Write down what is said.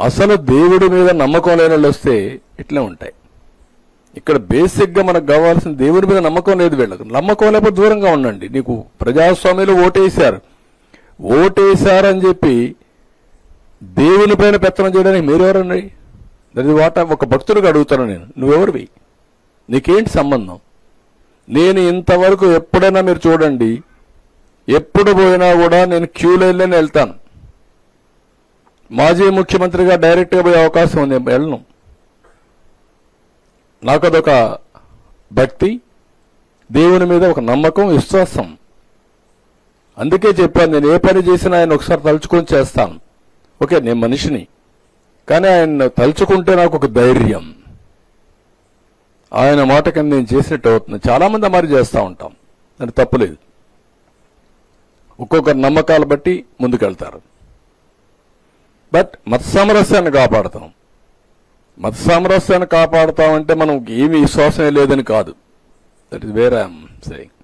అసలు దేవుడి మీద నమ్మకం లేని వాళ్ళు వస్తే ఇట్లే ఉంటాయి. ఇక్కడ బేసిక్గా మనకు కావాల్సిన దేవుడి మీద నమ్మకం లేదు వీళ్ళకు. నమ్మకం లేకపోతే దూరంగా ఉండండి. నీకు ప్రజాస్వామ్యంలో ఓటేశారు. ఓటేశారని చెప్పి దేవుని పైన పెత్తనం చేయడానికి మీరెవరండి? దట్ వాట ఒక భక్తుడికి అడుగుతాను నేను. నువ్వెవరివి? నీకేంటి సంబంధం? నేను ఇంతవరకు ఎప్పుడైనా మీరు చూడండి ఎప్పుడు పోయినా కూడా నేను క్యూ లైన్లోనే వెళ్తాను. మాజీ ముఖ్యమంత్రిగా డైరెక్ట్గా పోయే అవకాశం ఉంది వెళ్ళను నాకు అదొక భక్తి దేవుని మీద ఒక నమ్మకం విశ్వాసం. అందుకే చెప్పాను నేను ఏ పని చేసినా ఆయన ఒకసారి తలుచుకొని చేస్తాను. ఓకే నేను మనిషిని. కానీ ఆయన తలుచుకుంటే నాకు ఒక ధైర్యం. ఆయన మాట కింద నేను చేసినట్టు అవుతుంది. చాలా మంది చేస్తూ ఉంటాం. అది తప్పులేదు. ఒక్కొక్కరి నమ్మకాలు బట్టి ముందుకెళ్తారు. బట్ మత సామరస్యాన్ని కాపాడతాం. మత సామరస్యాన్ని కాపాడతామంటే మనం ఏమీ విశ్వాసమే లేదని కాదు. దట్ ఇస్ వేరే సెయింగ్